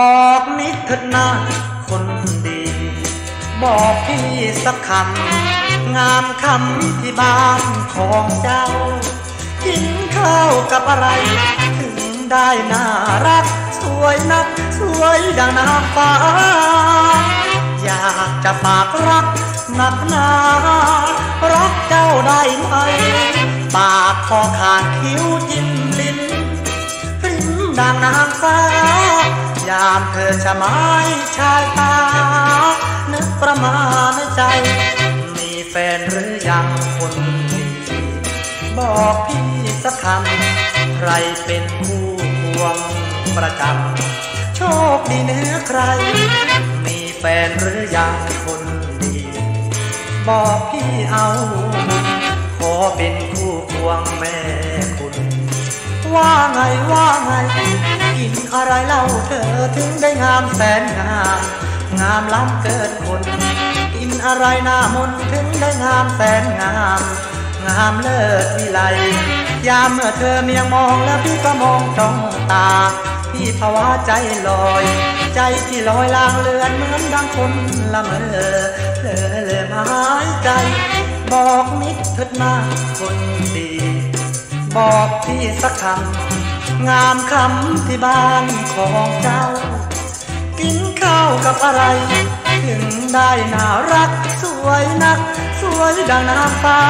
บอกนิดเถิดนะคนดี บอกพี่สักคำ งามคำที่บ้านของเจ้า กินข้าวกับอะไร ถึงได้น่ารัก สวยนัก สวยดังนางฟ้า อยากจะฝากรักหนักหนารักเจ้าได้ไหม ปากคอขาดคิ้วจิ้มลิ้นริ้มดังนางฟ้า ยามเธอชะไม้ชายตา นึกประมาณในใจ มีแฟนหรือยังคนดีบอกพี่สักคำใครเป็นคู่ควงประจำโชคดีเนื้อใคร มีแฟนหรือยังคนดี บอกพี่เอา ขอเป็นคู่ควงแม่คุณ ว่าไงว่าไง กินอะไรเล่าเธอถึงได้งามแสนงาม งามล้ำเกินคนกินอะไรหน้ามนถึงได้งามแสนงาม งามเลิศวิไลยามเมื่อเธอเมียงมองแล้วพี่ก็มองจ้องตา พี่ภาวะใจลอย ใจที่ลอยลางเลือนเหมือนดังคนละเมอเธอเลยหายใจ บอกนิดเถิดนะคนดี บอกพี่สักคำ งามคำที่บ้านของเจ้า กินข้าวกับอะไร ถึงได้น่ารัก สวยนัก สวยดังนางฟ้า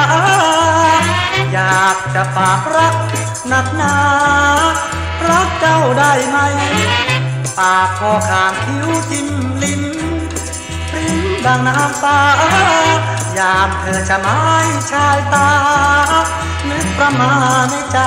อยากจะฝากรักหนักหนา รักเจ้าได้ไหม ปากคอขามคิ้วจิ้มลิ้นปริ้มดังน้ำฟ้ายามเธอจะไม้ชายตานึกประมาณในใจ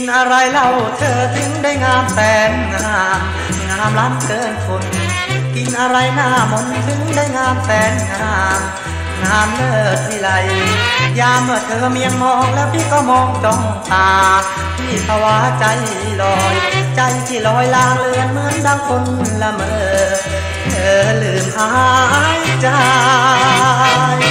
นอะไรเล่าเธอถึงได้งามแสนงามงามล้ำเกินคน กินอะไรหน้ามนถึงได้งามแสนงามงามเลิศวิไลยามเมื่อเธอเมียงมองแล้วพี่ก็มองจ้องตา พี่ภาวะใจลอย ใจที่ลอยลางเลือนเหมือนดังคนละเมอเธอลืมหายใจ